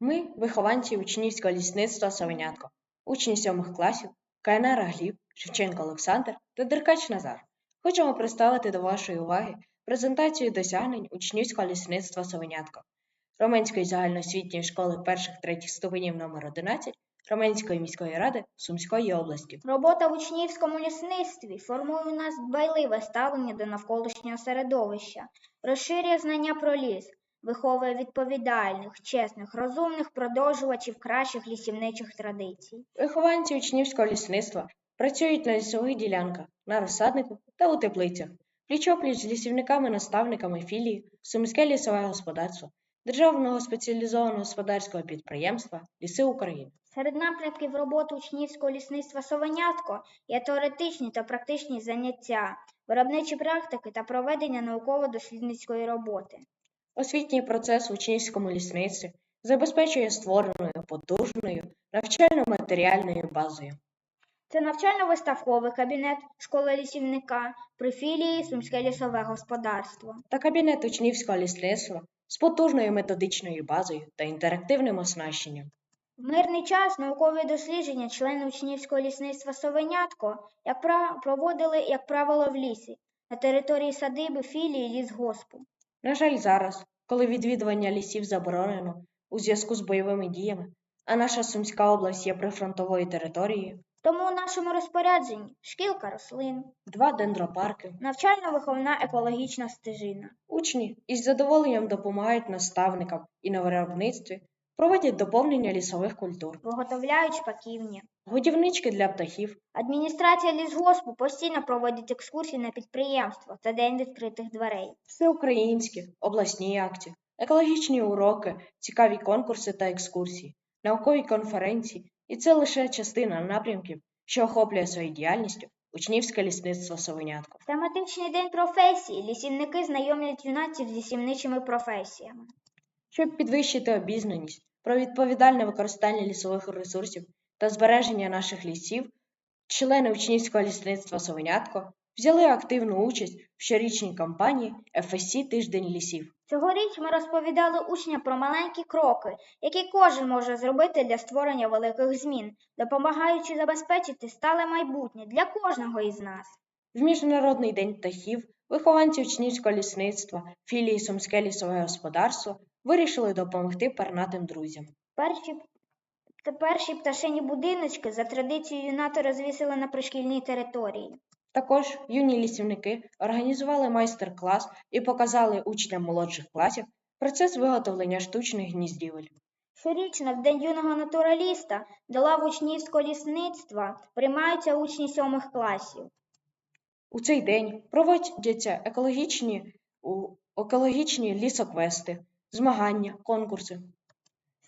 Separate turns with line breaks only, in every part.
Ми вихованці учнівського лісництва Савенятко, учні сьомих класів КНР Гліб, Шевченко Олександр та Деркач Назар. Хочемо представити до вашої уваги презентацію досягнень учнівського лісництва Савенятко, Роменської загальноосвітньої школи перших-третіх ступенів номер 11 Роменської міської ради Сумської області.
Робота в учнівському лісництві формує у нас дбайливе ставлення до навколишнього середовища, розширює знання про ліс, виховує відповідальних, чесних, розумних продовжувачів кращих лісівничих традицій.
Вихованці учнівського лісництва працюють на лісових ділянках, на розсаднику та у теплицях, пліч-опліч з лісівниками-наставниками філії, Сумське лісове господарство, Державного спеціалізованого господарського підприємства Ліси України.
Серед напрямків роботи учнівського лісництва Совенятко є теоретичні та практичні заняття, виробничі практики та проведення науково-дослідницької роботи.
Освітній процес в учнівському лісництві забезпечує створеною потужною навчально-матеріальною базою.
Це навчально-виставковий кабінет школи лісівника при філії Сумське лісове господарство.
та кабінет учнівського лісництва з потужною методичною базою та інтерактивним оснащенням.
В мирний час наукові дослідження члени учнівського лісництва Совенятко як проводили, як правило, в лісі на території садиби філії лісгоспу.
На жаль, зараз, коли відвідування лісів заборонено у зв'язку з бойовими діями, а наша Сумська область є прифронтовою територією,
Тому у нашому розпорядженні шкілка рослин,
два дендропарки,
навчально-виховна екологічна стежина.
учні із задоволенням допомагають наставникам і на виробництві, проводять доповнення лісових культур,
Виготовляють шпаківні.
Годівнички для птахів,
Адміністрація лісгоспу постійно проводить екскурсії на підприємство та День відкритих дверей.
всеукраїнські, обласні акції, екологічні уроки, цікаві конкурси та екскурсії, наукові конференції, і це лише частина напрямків, що охоплює своєю діяльністю учнівське лісництво Совенятко.
Тематичний день професії лісівники знайомлять юнаців з лісівничими професіями.
Щоб підвищити обізнаність про відповідальне використання лісових ресурсів та збереження наших лісів, члени учнівського лісництва Совенятко взяли активну участь в щорічній кампанії FSC Тиждень лісів.
Цьогоріч ми розповідали учням про маленькі кроки, які кожен може зробити для створення великих змін, допомагаючи забезпечити стале майбутнє для кожного із нас.
В Міжнародний день птахів вихованці учнівського лісництва філії Сумське лісове господарство вирішили допомогти пернатим друзям.
Перші, та перші пташині будиночки за традицією юнати розвісили на пришкільній території.
Також юні лісівники організували майстер-клас і показали учням молодших класів процес виготовлення штучних гніздівель.
Щорічно в День юного натураліста до лав учнівського лісництва приймаються учні сьомих класів.
У цей день проводяться екологічні, екологічні лісоквести, змагання, конкурси.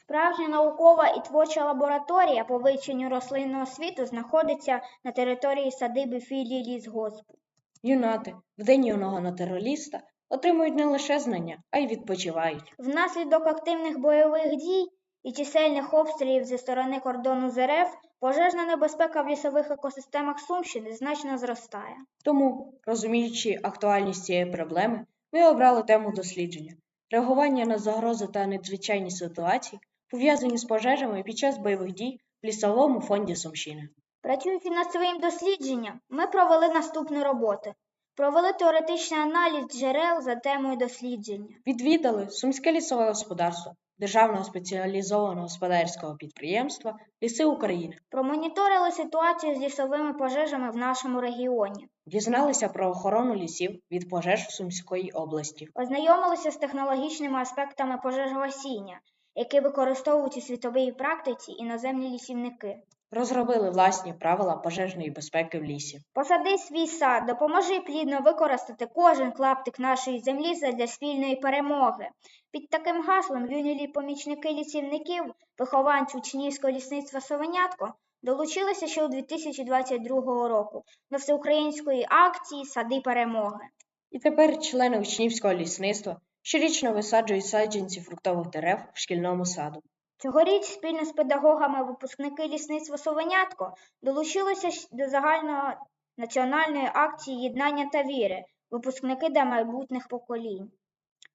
Справжня наукова і творча лабораторія по вивченню рослинного світу знаходиться на території садиби філії лісгоспу.
Юнати в день юного натураліста отримують не лише знання, а й відпочивають.
Внаслідок активних бойових дій і чисельних обстрілів зі сторони кордону з РФ пожежна небезпека в лісових екосистемах Сумщини значно зростає.
Тому, розуміючи актуальність цієї проблеми, ми обрали тему дослідження реагування на загрози та надзвичайні ситуації, пов'язані з пожежами під час бойових дій в лісовому фонді Сумщини.
Працюючи над своїм дослідженням, ми провели наступні роботи. Провели теоретичний аналіз джерел за темою дослідження.
Відвідали Сумське лісове господарство Державного спеціалізованого господарського підприємства Ліси України,
Промоніторили ситуацію з лісовими пожежами в нашому регіоні.
дізналися про охорону лісів від пожеж в Сумської області,
Ознайомилися з технологічними аспектами пожежогасіння, які використовують у світовій практиці іноземні лісівники.
розробили власні правила пожежної безпеки в лісі.
Посади свій сад, допоможи плідно використати кожен клаптик нашої землі задля спільної перемоги. Під таким гаслом юні помічники лісівників, вихованці учнівського лісництва Совенятко, долучилися ще у 2022 року до всеукраїнської акції Сади перемоги.
І тепер члени учнівського лісництва щорічно висаджують саджанці фруктових дерев в шкільному саду.
Цьогоріч спільно з педагогами випускники лісництва Совенятко долучилися до загальної національної акції єднання та віри, випускники для майбутніх поколінь.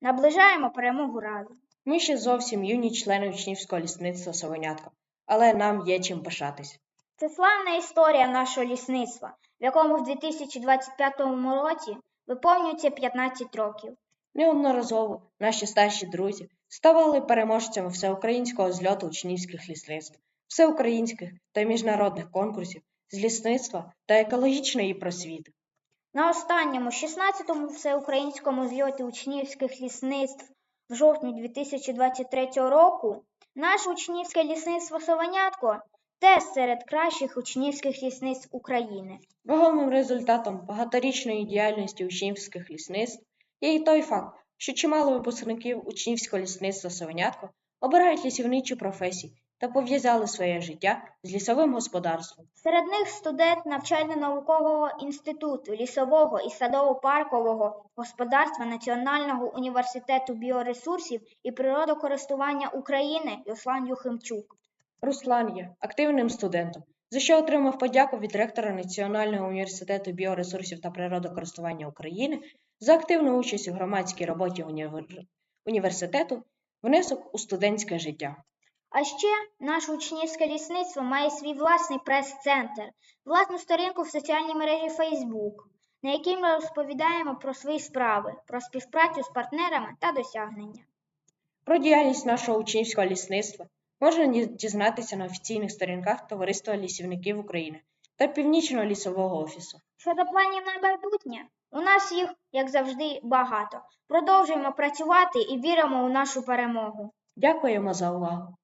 Наближаємо перемогу разом.
Ми ще зовсім юні члени учнівського лісництва Совенятко, але нам є чим пишатись.
Це славна історія нашого лісництва, в якому в 2025 році виповнюється 15 років.
Неодноразово наші старші друзі ставали переможцями всеукраїнського зльоту учнівських лісництв, всеукраїнських та міжнародних конкурсів з лісництва та екологічної просвіти.
На останньому 16-му всеукраїнському зльоті учнівських лісництв в жовтні 2023 року наше учнівське лісництво Совенятко теж серед кращих учнівських лісництв України.
Вагомим результатом багаторічної діяльності учнівських лісництв є і той факт, що чимало випускників учнівського лісництва Совенятко обирають лісівничі професії та пов'язали своє життя з лісовим господарством.
Серед них студент навчально-наукового інституту лісового і садово-паркового господарства Національного університету біоресурсів і природокористування України Руслан Юхимчук.
Руслан є активним студентом, за що отримав подяку від ректора Національного університету біоресурсів та природокористування України за активну участь у громадській роботі універ- університету, внесок у студентське життя.
А ще наше учнівське лісництво має свій власний прес-центр, власну сторінку в соціальній мережі Facebook, на якій ми розповідаємо про свої справи, про співпрацю з партнерами та досягнення.
Про діяльність нашого учнівського лісництва можна дізнатися на офіційних сторінках Товариства лісівників України та Північного лісового офісу.
Щодо планів на майбутнє, у нас їх, як завжди, багато. Продовжуємо працювати і віримо у нашу перемогу.
Дякуємо за увагу!